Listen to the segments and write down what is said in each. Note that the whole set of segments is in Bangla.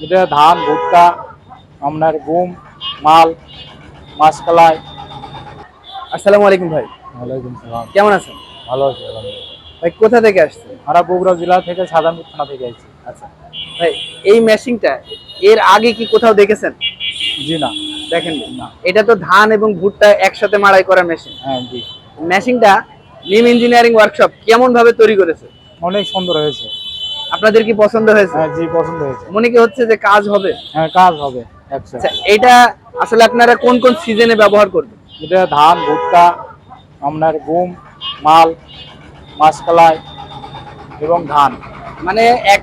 এটা ধান ভুট্টা আপনার গম মাল মাছকালাই। আসসালামু আলাইকুম ভাই। ওয়ালাইকুম সালাম। কেমন আছেন? ভালো আছি আলহামদুলিল্লাহ। ভাই কোথা থেকে আসছেন? আমরা বগুড়া জেলা থেকে সাধারণপুর থানা থেকে আইছি আচ্ছা। ভাই এই মেশিনটা এর আগে কি কোথাও দেখেছেন? জি না। দেখেন না। এটা তো ধান এবং ভুট্টা একসাথে মাড়াই করা মেশিন। হ্যাঁ জি। মেশিনটা নিম ইঞ্জিনিয়ারিং ওয়ার্কশপ কেমন ভাবে তৈরি করেছে? অনেক সুন্দর হয়েছে। আপনাদের কি পছন্দ হয়েছে? হ্যাঁ জি পছন্দ হয়েছে। মনে কি হচ্ছে যে কাজ হবে? হ্যাঁ কাজ হবে আচ্ছা এটা আসলে আপনারা কোন কোন সিজনে ব্যবহার করবেন? এটা ধান ভুট্টা আপনার গম মাল মাছকালাই এবং ধান। মানে এক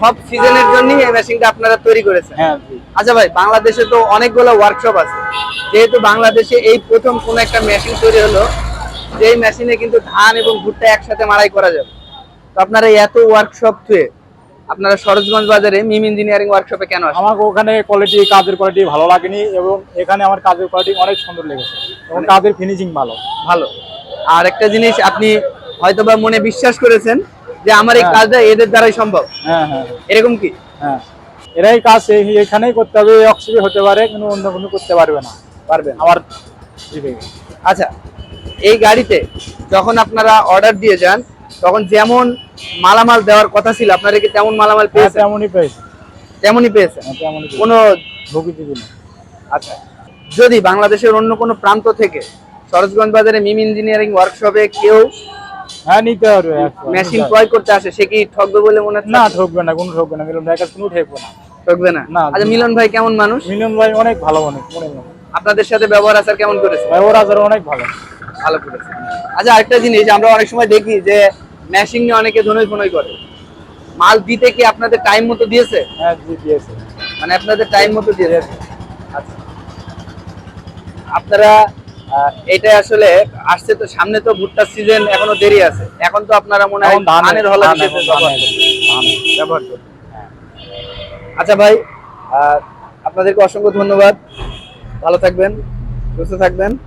সব সিজনের জন্য এই মেশিনটা আপনারা তৈরি করেছেন। হ্যাঁ জি। আচ্ছা ভাই বাংলাদেশে তো অনেকগুলো ওয়ার্কশপ আছে। যেহেতু বাংলাদেশে এই প্রথম কোন একটা মেশিন তৈরি হলো যেই মেশিনে কিন্তু ধান এবং ভুট্টা একসাথে মাড়াই করা যাবে। তো আপনারা এত ওয়ার্কশপ থুয়ে আপনারা সরোজগঞ্জ বাজারে মিম ইঞ্জিনিয়ারিং ওয়ার্কশপে কেন আসেন? আমাকে ওখানে কোয়ালিটি কাজের কোয়ালিটি ভালো লাগেনি এবং এখানে আমার কাজের কোয়ালিটি অনেক সুন্দর লেগেছে এবং কাজের ফিনিশিং ভালো। ভালো। আর একটা জিনিস আপনি হয়তোবা মনে বিশ্বাস করেছেন যে আমার এই হ্যাঁ। কাজটা এদের দ্বারাই সম্ভব। হ্যাঁ হ্যাঁ। এরকম কি? হ্যাঁ। এরাই কাজ এখানেই করতে হবে অক্সিজেন হতে পারে কিন্তু অন্য কোনো করতে পারবে না। পারবেন আমার আচ্ছা এই গাড়িতে যখন আপনারা অর্ডার দিয়ে যান তখন যেমন মালামাল দেওয়ার কথা ছিল আপনারা কি তেমন মালামাল হ্যাঁ পেয়েছেন? তেমনই পেয়েছে। তেমনই পেয়েছেন? হ্যাঁ, পেয়েছে। কোনো দিবি না আচ্ছা। যদি বাংলাদেশের অন্য কোনো প্রান্ত থেকে সরোজগঞ্জ বাজারে মিম ইঞ্জিনিয়ারিং ওয়ার্কশপে কেউ হ্যাঁ নিতে পারবে মেশিন ক্রয় করতে আসে সে কি ঠকবে বলে মনে হচ্ছে? না ঠকবে না কোনো ঠকবে না। মিলন ভাই কাছে কোনো ঠকবে না। ঠকবে না। আচ্ছা মিলন ভাই কেমন মানুষ? মিলন ভাই অনেক ভালো মানুষ মনে মনে। আপনাদের সাথে ব্যবহার আচার কেমন করেছে? ব্যবহার আচার অনেক ভালো। ভালো করেছে। আচ্ছা আরেকটা জিনিস আমরা অনেক সময় দেখি যে মেশিন নিয়ে অনেকে ধনই ফনই করে। মাল দিতে কি আপনাদের টাইম মতো দিয়েছে? হ্যাঁ দিয়েছে। মানে আপনাদের টাইম মতো দিয়েছে? আচ্ছা। আপনারা এটা আসলে আসছে তো সামনে তো ভুট্টার সিজন এখনও দেরি আছে। এখন তো আপনারা মনে হয় ধানের- হলা ব্যবহার করতে। আচ্ছা ভাই আহ, আপনাদেরকে অসংখ্য ধন্যবাদ। ভালো থাকবেন সুস্থ থাকবেন।